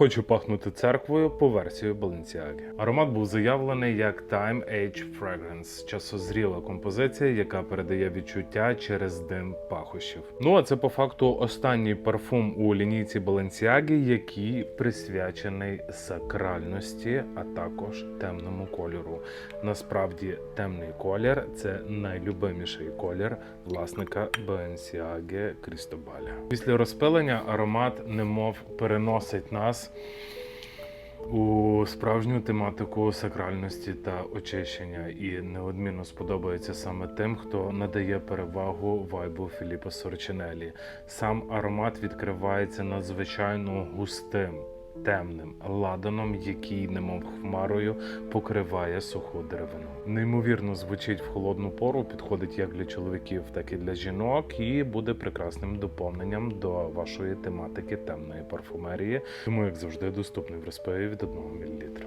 Хочу пахнути церквою по версії Balenciaga. Аромат був заявлений як Time Age Fragrance – часозріла композиція, яка передає відчуття через дим пахощів. Ну а це по факту останній парфум у лінійці Balenciaga, який присвячений сакральності, а також темному кольору. Насправді, темний колір це найлюбиміший колір власника Balenciaga Крістобаля. Після розпилення аромат немов переносить нас у справжню тематику сакральності та очищення, і неодмінно сподобається саме тим, хто надає перевагу вайбу Філіппа Сорчинелі. Сам аромат відкривається надзвичайно густим. Темним ладаном, який, немов хмарою, покриває суху деревину. Неймовірно звучить в холодну пору, підходить як для чоловіків, так і для жінок, і буде прекрасним доповненням до вашої тематики темної парфумерії. Тому, як завжди, доступний в розпиві від 1 мл.